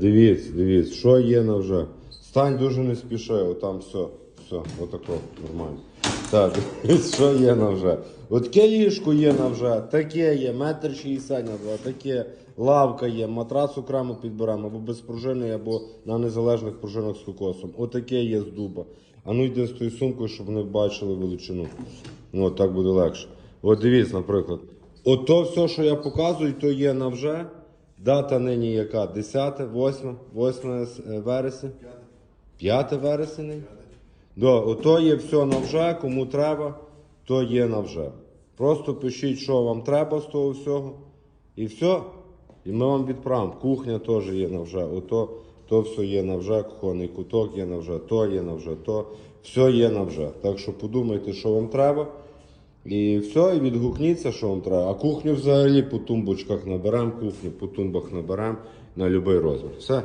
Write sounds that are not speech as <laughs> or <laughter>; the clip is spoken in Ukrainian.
Дивіться, дивіться, що є на вже. Стань дуже не спіши, отам все, все, отако, нормально. Так, <laughs> що є на вже. От ліжко є на вже, таке є, метр шістдесят на два, таке, лавка є, матрац окремо підберемо, або без пружини, або на незалежних пружинах з кокосом. Отаке є з дуба. А ну йди з тою сумкою, щоб вони бачили величину. Ну, так буде легше. От дивіться, наприклад. Ото все, що я показую, то є на вже. Дата нині яка? 10, 8, 8 с- е, вересня? 5 вересня? Да, ото є все на вже, кому треба, то є на вже. Просто пишіть, що вам треба з того всього. І все. І ми вам відправимо. Кухня теж є на вже. Ото, то все є на вже, кухонний куток є на вже, то є на вже, то все є на вже. Так що подумайте, що вам треба. І все, і відгукніться, що вам треба. А кухню взагалі по тумбочках наберемо, кухню по тумбах наберемо на будь-який розмір. Все.